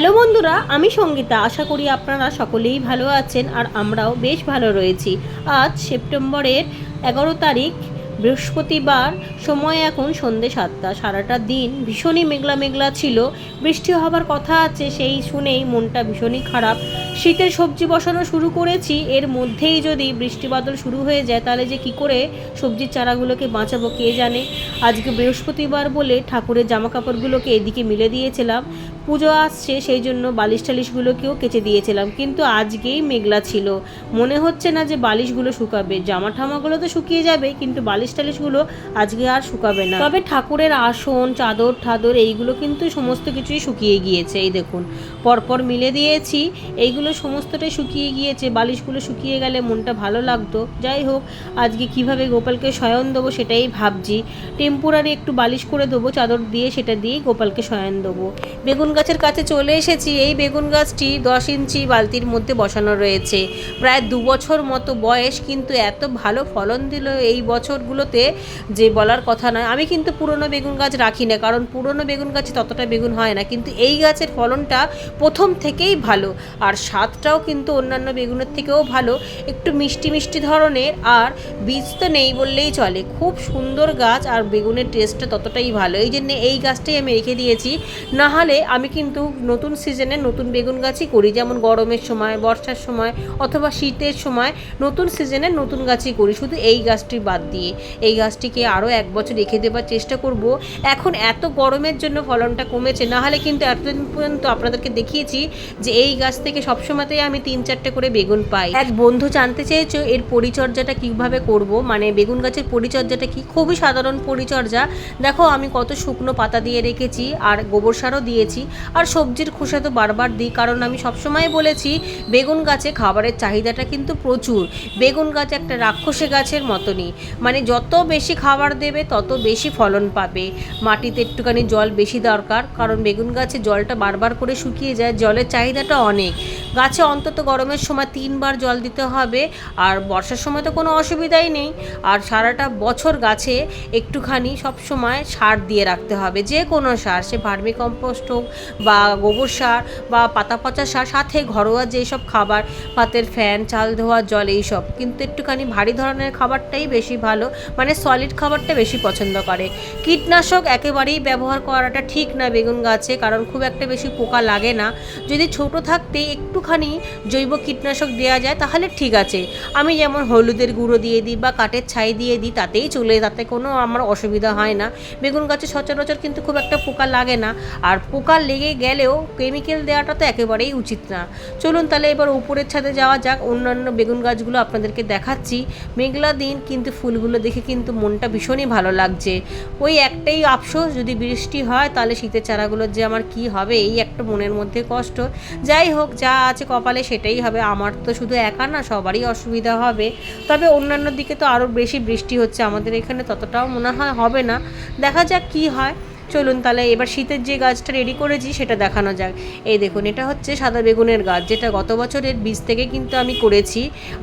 Hello বন্ধুরা, আমি সঙ্গীতা। আশা করি আপনারা সকলেই ভালো আছেন আর আমরাও বেশ ভালো রয়েছি। আজ সেপ্টেম্বরের এগারো তারিখ, বৃহস্পতিবার। সময় এখন সন্ধে সাতটা। সারাটা দিন ভীষণই মেঘলা মেঘলা ছিল। বৃষ্টি হবার কথা আছে সেই শুনেই মনটা ভীষণই খারাপ। শীতের সবজি বসানো শুরু করেছি, এর মধ্যেই যদি বৃষ্টি বাদল শুরু হয়ে যায়, তাহলে যে কি করে সবজির চারাগুলোকে বাঁচাবো কে জানে? আজকে বৃহস্পতিবার বলে ঠাকুরের জামা কাপড়গুলোকে এদিকে মিলে দিয়েছিলাম। পুজো আসছে, সেই জন্য বালিশ টালিশগুলোকেও কেচে দিয়েছিলাম। কিন্তু আজকেই মেঘলা ছিল। মনে হচ্ছে না যে বালিশগুলো শুকাবে। জামা ঠামাগুলো তো শুকিয়ে যাবে, কিন্তু বালিশ টালিশগুলো আজকে আর শুকাবে না। তবে ঠাকুরের আসন, চাদর ঠাদর, এইগুলো কিন্তু সমস্ত কিছুই শুকিয়ে গিয়েছে, এই দেখুন। পরপর মিলে দিয়েছি। এইগুলো সমস্তটাই শুকিয়ে গিয়েছে। বালিশগুলো শুকিয়ে গেলে মনটা ভালো লাগতো। যাই হোক, আজকে কীভাবে গোপালকে শয়ন দেবো সেটাই ভাবছি। টেম্পোরারি একটু বালিশ করে দেবো, চাদর দিয়ে সেটা দিয়েই গোপালকে শয়ন দেবো। বেগুন গাছের কাছে চলে এসেছি। এই বেগুন গাছটি দশ ইঞ্চি বালতির মধ্যে বসানো রয়েছে। প্রায় দু বছর মতো বয়স, কিন্তু এত ভালো ফলন দিল এই বছরগুলোতে যে বলার কথা নয়। আমি কিন্তু পুরনো বেগুন গাছ রাখি না, কারণ পুরনো বেগুন গাছে ততটা বেগুন হয় না। কিন্তু এই গাছের ফলনটা প্রথম থেকেই ভালো। আর স্বাদটাও কিন্তু অন্যান্য বেগুনের থেকেও ভালো। একটু মিষ্টি মিষ্টি ধরনের, আর বীজ তো নেই বললেই চলে। খুব সুন্দর গাছ, আর বেগুনের টেস্টটা ততটাই ভালো। এই জন্য এই গাছটাই আমি রেখে দিয়েছি। না হলে আমি কিন্তু নতুন সিজনে নতুন বেগুন গাছই করি। যেমন গরমের সময়, বর্ষার সময়, অথবা শীতের সময় নতুন সিজনে নতুন গাছই করি। শুধু এই গাছটি বাদ দিয়ে। এই গাছটিকে আরও এক বছর রেখে দেবার চেষ্টা করব। এখন এত গরমের জন্য ফলনটা কমেছে। না হলে কিন্তু এতদিন পর্যন্ত আপনাদেরকে দেখিয়েছি যে এই গাছ থেকে সবসময়তেই আমি তিন চারটে করে বেগুন পাই। এক বন্ধু জানতে চেয়েছো এর পরিচর্যাটা কীভাবে করব মানে বেগুন গাছের পরিচর্যাটা কি? খুবই সাধারণ পরিচর্যা। দেখো, আমি কত শুকনো পাতা দিয়ে রেখেছি আর গোবর সারও দিয়েছি। আর সবজির খোসা তো বারবার দিই, কারণ আমি সবসময় বলেছি, বেগুন গাছে খাবারের চাহিদাটা কিন্তু প্রচুর। বেগুন গাছ একটা রাক্ষসে গাছের মতনই। মানে যত বেশি খাবার দেবে, তত বেশি ফলন পাবে। মাটিতে একটুখানি জল বেশি দরকার, কারণ বেগুন গাছে জলটা বারবার করে শুকিয়ে যায়, জলের চাহিদাটা অনেক। গাছে অন্তত গরমের সময় তিনবার জল দিতে হবে, আর বর্ষার সময় তো কোনো অসুবিধাই নেই। আর সারাটা বছর গাছে একটুখানি সব সময় সার দিয়ে রাখতে হবে, যে কোনো সার, সে ভার্মি কম্পোস্ট হোক বা গোবর সার বা পাতা পচা সার, সাথে ঘরোয়া যেসব খাবার পাতের ফ্যান, চাল ধোয়া, জল এইসব কিন্তু একটুখানি ভারী ধরনের খাবারটাই বেশি ভালো মানে সলিড খাবারটা বেশি পছন্দ করে। কীটনাশক একেবারেই ব্যবহার করাটা ঠিক না বেগুন গাছে, কারণ খুব একটা বেশি পোকা লাগে না। যদি ছোট থাকতে একটুখানি জৈব কীটনাশক দেওয়া যায়, তাহলে ঠিক আছে। আমি যেমন হলুদের গুঁড়ো দিয়ে দিই বা কাঠের ছাই দিয়ে দিই, তাতেই চলে, তাতে কোনো আমার অসুবিধা হয় না। বেগুন গাছে সচরাচর কিন্তু খুব একটা পোকা লাগে না। আর পোকা লেগে গেলেও কেমিক্যাল দেওয়াটা তো একেবারেই উচিত না। চলুন তাহলে এবার উপরের ছাদে যাওয়া যাক। অন্যান্য বেগুন গাছগুলো আপনাদেরকে দেখাচ্ছি। মেঘলা দিন, কিন্তু ফুলগুলো দেখে কিন্তু মনটা ভীষণই ভালো লাগছে। ওই একটাই আফসোস, যদি বৃষ্টি হয়, তাহলে শীতের চারাগুলোর যে আমার কি হবে, এই একটা মনের মধ্যে কষ্ট। যাই হোক, যা আছে কপালে সেটাই হবে। আমার তো শুধু একা না, সবারই অসুবিধা হবে। তবে অন্যান্য দিকে তো আরও বেশি বৃষ্টি হচ্ছে আমাদের এখানে, ততটাও মনে হয় হবে না। দেখা যাক কি হয়। চলুন তাহলে এবার শীতের যে গাছটা রেডি করেছি সেটা দেখানো যাক। এই দেখুন, এটা হচ্ছে সাদা বেগুনের গাছ, যেটা গত বছরের বীজ থেকে কিন্তু আমি করেছি।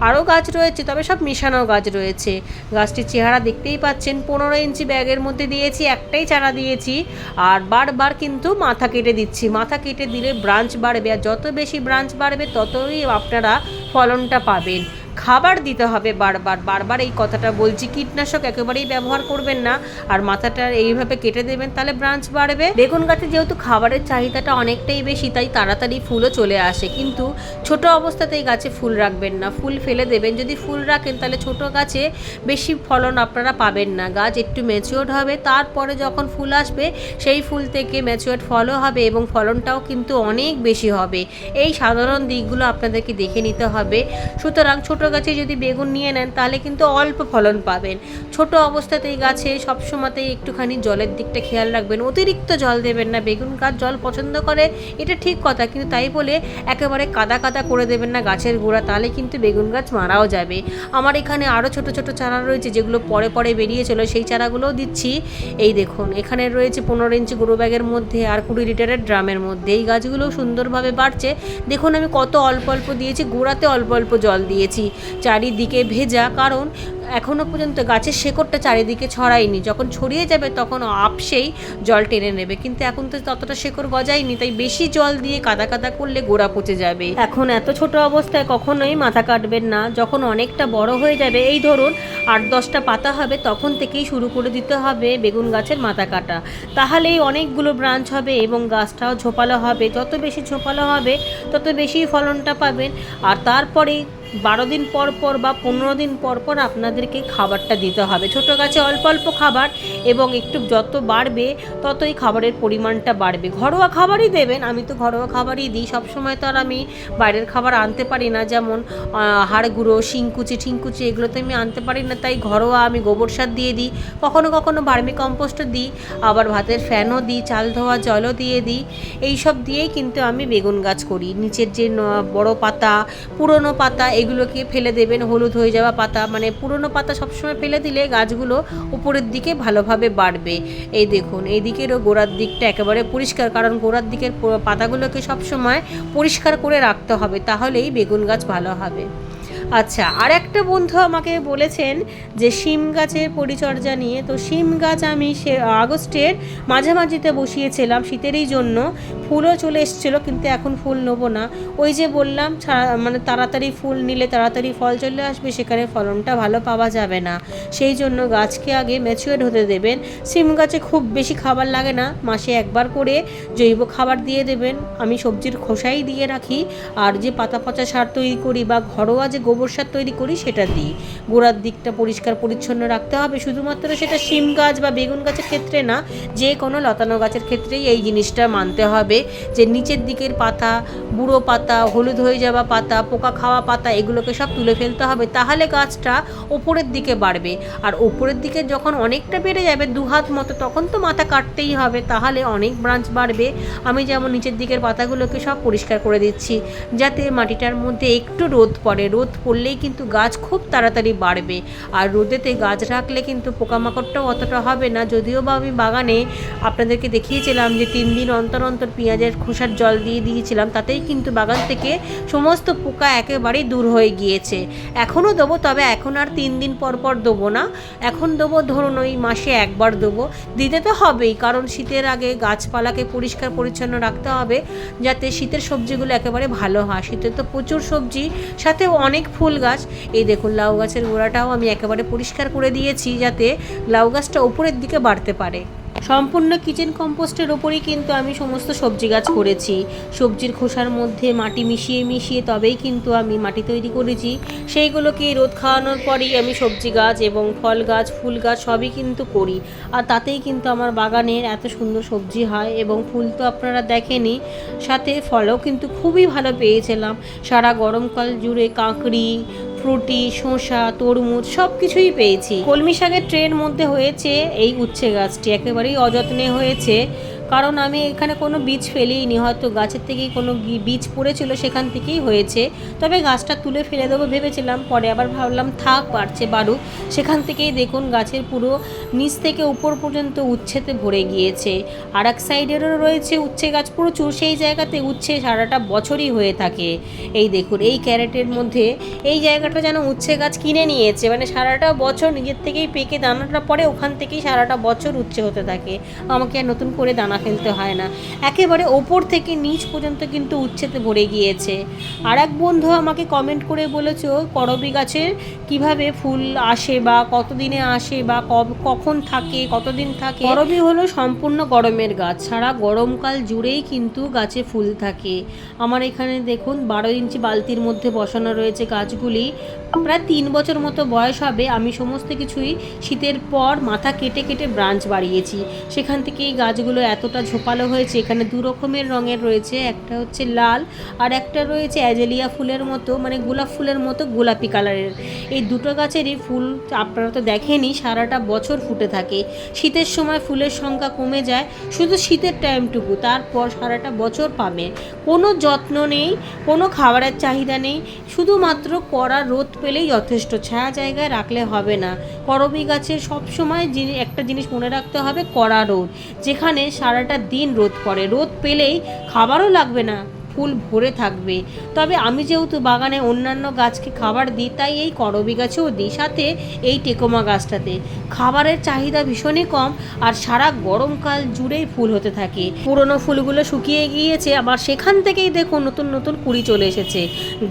আরও গাছ রয়েছে, তবে সব মিশানো গাছ রয়েছে। গাছটির চেহারা দেখতেই পাচ্ছেন, পনেরো ইঞ্চি ব্যাগের মধ্যে দিয়েছি, একটাই চারা দিয়েছি। আর বারবার কিন্তু মাথা কেটে দিচ্ছি, মাথা কেটে দিলে ব্রাঞ্চ বাড়বে। আর যত বেশি ব্রাঞ্চ বাড়বে, ততই আপনারা ফলনটা পাবেন। খাবার দিতে হবে বারবার। বারবার এই কথাটা বলছি, কীটনাশক একেবারেই ব্যবহার করবেন না। আর মাথাটা এইভাবে কেটে দেবেন, তাহলে ব্রাঞ্চ বাড়বে। বেগুন গাছে যেহেতু খাবারের চাহিদাটা অনেকটাই বেশি, তাই তাড়াতাড়ি ফুলও চলে আসে। কিন্তু ছোট অবস্থাতেই গাছে ফুল রাখবেন না। ফুল ফেলে দেবেন। যদি ফুল রাখেন, তাহলে ছোট গাছে বেশি ফলন আপনারা পাবেন না। গাছ একটু ম্যাচিওর্ড হবে, তারপরে যখন ফুল আসবে, সেই ফুল থেকে ম্যাচিওর্ড ফলও হবে এবং ফলনটাও কিন্তু অনেক বেশি হবে। এই সাধারণ দিকগুলো আপনাদেরকে দেখে নিতে হবে। সুতরাং ছোট গাছে যদি বেগুন নিয়ে নেন, তাহলে কিন্তু অল্প ফলন পাবেন। ছোট অবস্থাতেই গাছে সবসময়তেই একটুখানি জলের দিকটা খেয়াল রাখবেন। অতিরিক্ত জল দেবেন না। বেগুন গাছ জল পছন্দ করে, এটা ঠিক কথা, কিন্তু তাই বলে একেবারে কাদা কাদা করে দেবেন না গাছের গোড়া, তাহলে কিন্তু বেগুন গাছ মারাও যাবে। আমার এখানে আরও ছোট ছোট চারা রয়েছে, যেগুলো পরে পরে বেরিয়েছিল সেই চারাগুলোও দিচ্ছি। এই দেখুন, এখানে রয়েছে পনেরো ইঞ্চি গুঁড়ো ব্যাগের মধ্যে আর কুড়ি লিটারের ড্রামের মধ্যে। এই গাছগুলোও সুন্দরভাবে বাড়ছে। দেখুন আমি কত অল্প অল্প দিয়েছি, গোড়াতে অল্প অল্প জল দিয়েছি। চারিদিকে ভেজা কারণ এখনও পর্যন্ত গাছের শেকড়টা চারিদিকে ছড়ায়নি। যখন ছড়িয়ে যাবে তখন আপসেই জল টেনে নেবে। কিন্তু এখন তো ততটা শেকড় গজায়নি, তাই বেশি জল দিয়ে কাদা কাদা করলে গোড়া পচে যাবে। এখন এত ছোট অবস্থায় কখনোই মাথা কাটবেন না। যখন অনেকটা বড় হয়ে যাবে, এই ধরুন আট দশটা পাতা হবে, তখন থেকেই শুরু করে দিতে হবে বেগুন গাছের মাথা কাটা। তাহলেই অনেকগুলো ব্রাঞ্চ হবে এবং গাছটাও ঝোপালো হবে। যত বেশি ঝোপালো হবে, তত বেশি ফলনটা পাবেন। আর তারপরে বারো দিন পর পর বা পনেরো দিন পর পর আপনাদেরকে খাবারটা দিতে হবে। ছোট গাছে অল্প অল্প খাবার এবং একটু যত বাড়বে ততই খাবারের পরিমাণটা বাড়বে। ঘরোয়া খাবারই দেবেন, আমি তো ঘরোয়া খাবারই দিই। সবসময় তো আর আমি বাইরের খাবার আনতে পারি না, যেমন হাড় গুঁড়ো, শিংকুচি, ঠিংকুচি এগুলো তো আমি আনতে পারি না, তাই ঘরোয়া আমি গোবর সার দিয়ে দিই। কখনো কখনো ভার্মি কম্পোস্টও দিই, আবার ভাতের ফ্যানও দিই, চাল ধোয়া জলও দিয়ে দিই। এই সব দিয়েই কিন্তু আমি বেগুন গাছ করি। নিচের যে বড় পাতা, পুরনো পাতা, এগুলোকে ফেলে দেবেন, হলুদ হয়ে যাওয়া পাতা মানে পুরনো পাতা সবসময় ফেলে দিলে গাছগুলো উপরের দিকে ভালোভাবে বাড়বে। এই দেখুন এই দিকেরও গোড়ার দিকটা একেবারে পরিষ্কার, কারণ গোড়ার দিকের পাতাগুলোকে সবসময় পরিষ্কার করে রাখতে হবে, তাহলেই বেগুন গাছ ভালো হবে। আচ্ছা আর একটা বন্ধু আমাকে বলেছেন যে শিম গাছের পরিচর্যা নিয়ে। তো শিম গাছ আমি সে, আগস্টের মাঝামাঝিতে বসিয়েছিলাম শীতেরই জন্য। ফুলও চলে এসেছিল, কিন্তু এখন ফুল নেব না। ওই যে বললাম মানে তাড়াতাড়ি ফুল নিলে তাড়াতাড়ি ফল চলে আসবে, সেখানে ফলনটা ভালো পাওয়া যাবে না। সেই জন্য গাছকে আগে ম্যাচিওর হতে দেবেন। সিম গাছে খুব বেশি খাবার লাগে না, মাসে একবার করে জৈব খাবার দিয়ে দেবেন। আমি সবজির খোসাই দিয়ে রাখি। আর যে পাতা পচা সার তৈরি করি বা ঘরোয়া যে গোবর সার তৈরি করি, সেটা দিই। গোড়ার দিকটা পরিষ্কার, পরিচ্ছন্ন রাখতে হবে। শুধুমাত্র সেটা শিম গাছ বা বেগুন গাছের ক্ষেত্রে না, যে কোনো লতানো গাছের ক্ষেত্রেই এই জিনিসটা মানতে হবে। যে নিচের দিকের পাতা, বুড়ো পাতা, হলুদ হয়ে যাওয়া পাতা, পোকা খাওয়া পাতা, এগুলোকে সব তুলে ফেলতে হবে। তাহলে গাছটা ওপরের দিকে বাড়বে। আর ওপরের দিকে যখন অনেকটা বেড়ে যাবে দু হাত মতো, তখন তো মাথা কাটতেই হবে। তাহলে অনেক ব্রাঞ্চ বাড়বে। আমি যেমন নিচের দিকের পাতাগুলোকে সব পরিষ্কার করে দিচ্ছি, যাতে মাটিটার মধ্যে একটু রোদ পড়ে। রোদ পড়লেই কিন্তু গাছ খুব তাড়াতাড়ি বাড়বে। আর রোদেতে গাছ রাখলে কিন্তু পোকামাকড়টাও অতটা হবে না। যদিও বা আমি বাগানে আপনাদেরকে দেখিয়েছিলাম যে তিন দিন অন্তর অন্তর পেঁয়াজের খোসার জল দিয়ে দিয়েছিলাম, তাতেই কিন্তু বাগান থেকে সমস্ত পোকা একেবারেই দূর হয়ে গিয়েছে। এখনও দেবো, তবে এখন আর তিন দিন পর পর দেবো না। এখন দেবো, ধরুন ওই মাসে একবার দেবো। দিতে তো হবেই, কারণ শীতের আগে গাছপালাকে পরিষ্কার পরিচ্ছন্ন রাখতে হবে, যাতে শীতের সবজিগুলো একেবারে ভালো হয়। শীতে তো প্রচুর সবজি সাথেও অনেক ফুল গাছ। এই দেখুন, লাউ গাছের গোড়াটাও আমি একেবারে পরিষ্কার করে দিয়েছি যাতে লাউ গাছটা উপরের দিকে বাড়তে পারে। সম্পূর্ণ কিচেন কম্পোস্টের ওপরেই কিন্তু আমি সমস্ত সবজি গাছ করেছি। সবজির খোসার মধ্যে মাটি মিশিয়ে মিশিয়ে তবেই কিন্তু আমি মাটি তৈরি করেছি। সেইগুলোকে রোদ খাওয়ানোর পরেই আমি সবজি গাছ এবং ফল গাছ, ফুল গাছ সবই কিন্তু করি। আর তাতেই কিন্তু আমার বাগানের এত সুন্দর সবজি হয় এবং ফুল তো আপনারা দেখেনি সাথে ফলও কিন্তু খুবই ভালো পেয়েছিলাম। সারা গরমকাল জুড়ে কাঁকড়ি ফ্রুটি শসা, তরমুজ সব কিছুই পেয়েছি। কলমি শাকের ট্রের মধ্যে হয়েছে এই উচ্ছে গাছটি। একেবারেই অযত্নে হয়েছে। কারণ আমি এখানে কোনো বীজ ফেলিনি, হয়তো গাছের থেকেই কোনো বীজ পড়েছিল সেখান থেকেই হয়েছে। তবে গাছটা তুলে ফেলে দেবো ভেবেছিলাম, পরে আবার ভাবলাম থাক, বাড়ছে, বাড়ুক। সেখান থেকেই দেখুন গাছের পুরো নিচ থেকে উপর পর্যন্ত উচ্ছেতে ভরে গিয়েছে। আর এক সাইডেরও রয়েছে উচ্ছে গাছ প্রচুর সেই জায়গাতে উচ্ছে সারাটা বছরই হয়ে থাকে। এই দেখুন, এই ক্যারেটের মধ্যে এই জায়গাটা যেন উচ্ছে গাছ কিনে নিয়েছে। মানে সারাটা বছর নিজের থেকেই পেকে দানাটা পরে ওখান থেকেই সারাটা বছর উচ্ছে হতে থাকে। আমাকে নতুন করে দানা ফেলতে হয় না। একেবারে ওপর থেকে নিচ পর্যন্ত কিন্তু উচ্ছেতে ভরে গিয়েছে। আর এক বন্ধু আমাকে কমেন্ট করে বলেছ, করবি গাছের? কীভাবে ফুল আসে বা কতদিনে আসে বা কখন থাকে, কতদিন থাকে? করবি হলো সম্পূর্ণ গরমের গাছ, সারা গরমকাল জুড়েই কিন্তু গাছে ফুল থাকে। আমার এখানে দেখুন, বারো ইঞ্চি বালতির মধ্যে বসানো রয়েছে গাছগুলি। প্রায় তিন বছর মতো বয়স হবে, আমি সমস্ত কিছুই শীতের পর মাথা কেটে কেটে ব্রাঞ্চ বাড়িয়েছি। সেখান থেকে এই গাছগুলো এতটা ঝোপালো হয়েছে, এখানে দু রকমের রঙের রয়েছে, একটা হচ্ছে লাল আর একটা রয়েছে অ্যাজেলিয়া ফুলের মতো মানে গোলাপ ফুলের মতো গোলাপি কালারের। এই দুটো গাছেরই ফুল আপনারা তো দেখেনি সারাটা বছর ফুটে থাকে। শীতের সময় ফুলের সংখ্যা কমে যায়, শুধু শীতের টাইমটুকু, তারপর সারাটা বছর পাবে। কোনো যত্ন নেই, কোনো খাবারের চাহিদা নেই, শুধুমাত্র কড়া রোদ পেলেই যথেষ্ট, ছায়া জায়গায় রাখলে হবে না। করবি গাছের সবসময় একটা জিনিস মনে রাখতে হবে, কড়া রোদ। যেখানে সারাটা দিন রোদ পড়ে। রোদ পেলেই খাবারও লাগবে না। ফুল ভরে থাকবে। তবে আমি যেহেতু বাগানে অন্যান্য গাছকে খাবার দিই, তাই এই করবি গাছেও দিই, সাথে এই টেকোমা গাছটাতে। খাবারের চাহিদা ভীষণই কম, আর সারা গরমকাল জুড়েই ফুল হতে থাকে। পুরনো ফুলগুলো শুকিয়ে গিয়েছে, আবার সেখান থেকেই দেখুন নতুন নতুন কুড়ি চলে এসেছে।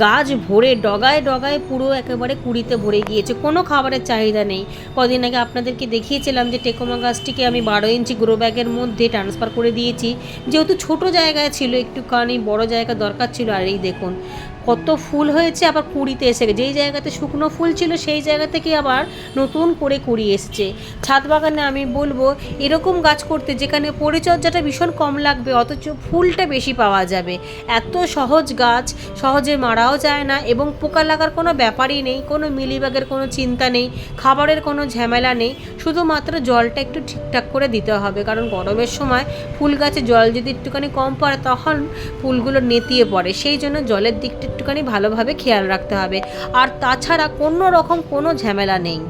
গাছ ভরে ডগায় ডগায় পুরো একেবারে কুড়িতে ভরে গিয়েছে, কোনো খাবারের চাহিদা নেই। কদিন আগে আপনাদেরকে দেখিয়েছিলাম যে টেকোমা গাছটিকে আমি বারো ইঞ্চি গ্রো ব্যাগের মধ্যে ট্রান্সফার করে দিয়েছি। যেহেতু ছোট জায়গায় ছিল, একটুখানি বড় জায়গা দরকার ছিল আর এই দেখুন। কত ফুল হয়েছে আবার কুড়িতে এসে গেছে। যেই জায়গাতে শুকনো ফুল ছিল, সেই জায়গা থেকে আবার নতুন করে কুড়ি এসছে। ছাদ বাগানে আমি বলব, এরকম গাছ করতে যেখানে পরিচর্যাটা ভীষণ কম লাগবে, অথচ ফুলটা বেশি পাওয়া যাবে। এত সহজ গাছ, সহজে মারাও যায় না এবং পোকা লাগার কোনো ব্যাপারই নেই, কোনো মিলিবাগের কোনো চিন্তা নেই, খাবারের কোনো ঝামেলা নেই। শুধুমাত্র জলটা একটু ঠিকঠাক করে দিতে হবে, কারণ গরমের সময় ফুল গাছে জল যদি একটুখানি কম পড়ে, তখন ফুলগুলো নেতিয়ে পড়ে। সেই জন্য জলের দিকটা একটুখানি ভালোভাবে খেয়াল রাখতে হবে। আর তাছাড়া কোনো রকম কোনো ঝামেলা নেই।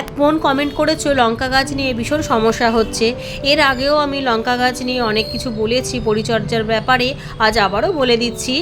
এক বোন কমেন্ট করেছ, লঙ্কা গাছ নিয়ে ভীষণ সমস্যা হচ্ছে। এর আগেও আমি লঙ্কা গাছ নিয়ে অনেক কিছু বলেছি পরিচর্যার ব্যাপারে, আজ আবারও বলে দিচ্ছি।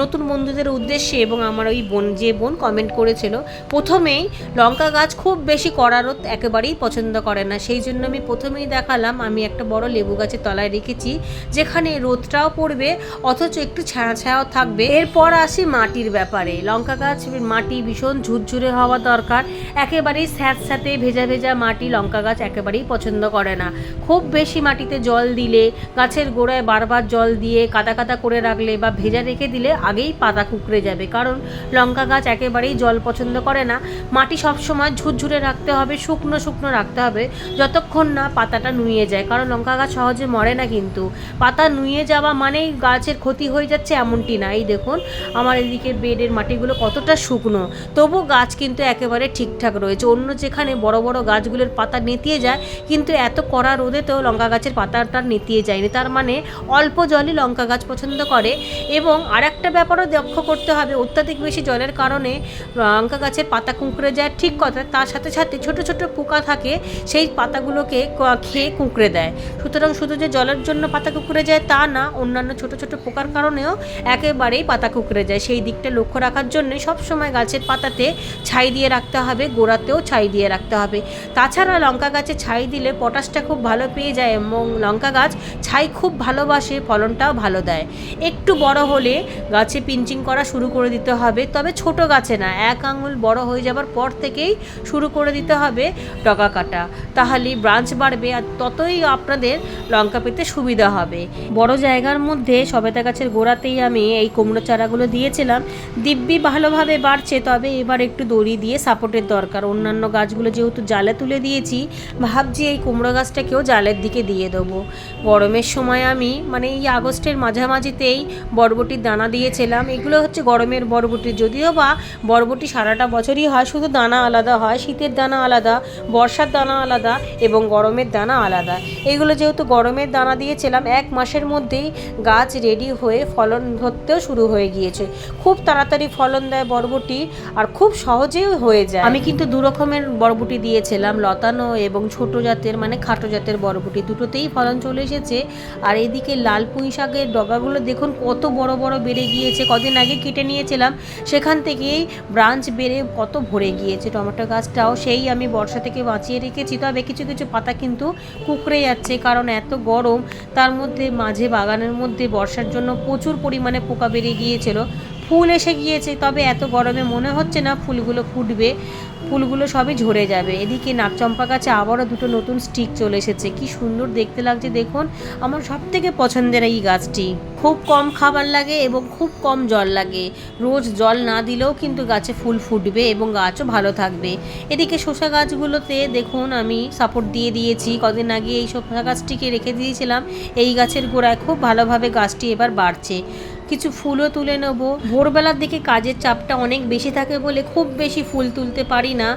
নতুন বন্ধুদের উদ্দেশ্যে এবং আমার ওই বোন, যে বোন কমেন্ট করেছিল, প্রথমেই লঙ্কা গাছ খুব বেশি কড়া রোদ একেবারেই পছন্দ করে না। সেই জন্য আমি প্রথমেই দেখালাম, আমি একটা বড় লেবু গাছের তলায় রেখেছি, যেখানে রোদটাও পড়বে, অথচ একটু ছায়া ছায়াও থাকবে। এরপর আসি মাটির ব্যাপারে। লঙ্কা গাছ, মাটি ভীষণ ঝুরঝুরে হওয়া দরকার। একেবারেই স্যাঁত স্যাঁতে ভেজা ভেজা মাটি লঙ্কা গাছ একেবারেই পছন্দ করে না। খুব বেশি মাটিতে জল দিলে, গাছের গোড়ায় বারবার জল দিয়ে কাদা কাদা করে রাখলে বা ভেজা রেখে দিলে আগেই পাতা কুকড়ে যাবে। কারণ লঙ্কা গাছ একেবারেই জল পছন্দ করে না। মাটি সবসময় ঝুরঝুরে রাখতে হবে, শুকনো শুকনো রাখতে হবে, যতক্ষণ না পাতাটা নুয়ে যায়। কারণ লঙ্কা গাছ সহজে মরে না কিন্তু। পাতা নুয়ে যাওয়া মানেই গাছের ক্ষতি হয়ে যাচ্ছে এমনটি না। এই দেখুন, আমার এদিকে বেডের মাটিগুলো কতটা শুকনো। তবু গাছ কিন্তু একেবারে ঠিকঠাক রয়েছে। অন্য যেখানে বড় বড় গাছগুলোর পাতা নেতিয়ে যায়, কিন্তু এত কড়া রোদেতেও লঙ্কা গাছের পাতাটা নেতিয়ে যায়নি। তার মানে অল্প জলই লঙ্কা গাছ পছন্দ করে। এবং আর একটা ব্যাপারও লক্ষ্য করতে হবে। অত্যাধিক বেশি জলের কারণে লঙ্কা গাছের পাতা কুঁকড়ে যায়। ঠিক কথা, তার সাথে সাথে ছোট ছোট পোকা থাকে, সেই পাতাগুলোকে খেয়ে কুঁকড়ে দেয়। সুতরাং শুধু যে জলের জন্য পাতা কুঁকড়ে যায় তা না, অন্যান্য ছোট ছোট পোকার কারণেও একেবারেই পাতা কুঁকড়ে যায়। সেই দিকটা লক্ষ্য রাখার জন্য সবসময় গাছের পাতাতে ছাই দিয়ে রাখতে হবে, গোড়াতেও ছাই দিয়ে রাখতে হবে। তাছাড়া লঙ্কা গাছে ছাই দিলে পটাশটা খুব ভালো পেয়ে যায় এবং লঙ্কা গাছ ছাই খুব ভালোবাসে, ফলনটাও ভালো দেয়। একটু বড় হলে গাছে পিঞ্চিং করা শুরু করে দিতে হবে। তবে ছোট গাছে না, এক আঙুল বড় হয়ে যাবার পর থেকেই শুরু করে দিতে হবে ডগা কাটা। তাহলেই ব্রাঞ্চ বাড়বে আর ততই আপনাদের লঙ্কা পেতে সুবিধা হবে। বড় জায়গার মধ্যে সবেতা গাছের গোড়াতেই আমি এই কুমড়ো চারাগুলো দিয়েছিলাম। দিব্যি ভালোভাবে বাড়ছে, তবে এবার একটু দড়ি দিয়ে সাপোর্টের দরকার। অন্যান্য গাছগুলো যেহেতু জালে তুলে দিয়েছি, ভাবছি এই কুমড়ো গাছটাকেও জালের দিকে দিয়ে দেবো। গরমের সময় আমি মানে এই আগস্টের মাঝামাঝিতেই বরবটির দানা দিয়েছিলাম এগুলো হচ্ছে গরমের বরবটি। যদিও বা বরবটি সারাটা বছরই হয়, শুধু দানা আলাদা হয়, শীতের দানা আলাদা, বর্ষার দানা আলাদা এবং গরমের দানা আলাদা। এগুলো যেহেতু গরমের দানা দিয়েছিলাম, এক মাসের মধ্যেই গাছ রেডি হয়ে ফলন ধরতেও শুরু হয়ে গিয়েছে। খুব তাড়াতাড়ি ফলন দেয় বরবটি আর খুব সহজেই হয়ে যায়। আমি কিন্তু দু রকমের বরবটি দিয়েছিলাম, লতানো এবং ছোট জাতের মানে খাটো জাতের বরবটি। দুটোতেই ফলন চলে এসেছে। আর এদিকে লাল পুঁই শাকের ডগাগুলো দেখুন, কত বড় বড় বেড়ে গিয়েছে, কদিন আগে কেটে নিয়েছিলাম, সেখান থেকেই ব্রাঞ্চ বেড়ে কত ভরে গিয়েছে টমেটো গাছটাও। সেই আমি বর্ষা থেকে বাঁচিয়ে রেখেছি, তবে কিছু কিছু পাতা কিন্তু কুকড়ে যাচ্ছে কারণ এত গরম। তার মধ্যে মাঝে বাগানের মধ্যে বর্ষার জন্য প্রচুর পরিমাণে পোকা বেরিয়ে গিয়েছিল। ফুল এসে গিয়েছে, তবে এত গরমে মনে হচ্ছে না ফুলগুলো ফুটবে। ফুলগুলো সবই ঝরে যাবে। এদিকে নাকচম্পা গাছে আবারও দুটো নতুন স্টিক চলে এসেছে। কি সুন্দর দেখতে লাগছে দেখুন। আমার সব থেকে পছন্দের এই গাছটি। খুব কম খাবার লাগে এবং খুব কম জল লাগে। রোজ জল না দিলেও কিন্তু গাছে ফুল ফুটবে এবং গাছও ভালো থাকবে। এদিকে শসা গাছগুলোতে দেখুন আমি সাপোর্ট দিয়ে দিয়েছি। কদিন আগে এই শসা গাছটিকে রেখে দিয়েছিলাম। এই গাছের গোড়ায় খুব ভালোভাবে গাছটি এবার বাড়ছে। কিছু ফুলও তুলে নেব। ভোরবেলার দিকে কাজের চাপটা অনেক বেশি থাকে বলে খুব বেশি ফুল তুলতে পারি না।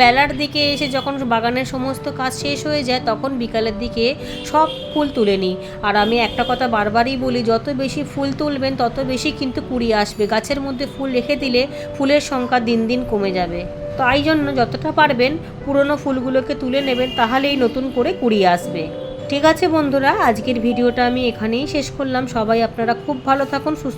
বেলার দিকে এসে যখন বাগানের সমস্ত কাজ শেষ হয়ে যায়, তখন বিকালের দিকে সব ফুল তুলে নিই। আর আমি একটা কথা বারবারই বলি, যত বেশি ফুল তুলবেন, তত বেশি কিন্তু কুড়ি আসবে। গাছের মধ্যে ফুল রেখে দিলে ফুলের সংখ্যা দিন দিন কমে যাবে। তাই জন্য যতটা পারবেন পুরনো ফুলগুলোকে তুলে নেবেন, তাহলেই নতুন করে কুড়িয়ে আসবে। ঠিক আছে বন্ধুরা, আজকের ভিডিওটা আমি এখানেই শেষ করলাম। সবাই আপনারা খুব ভালো থাকুন, সুস্থ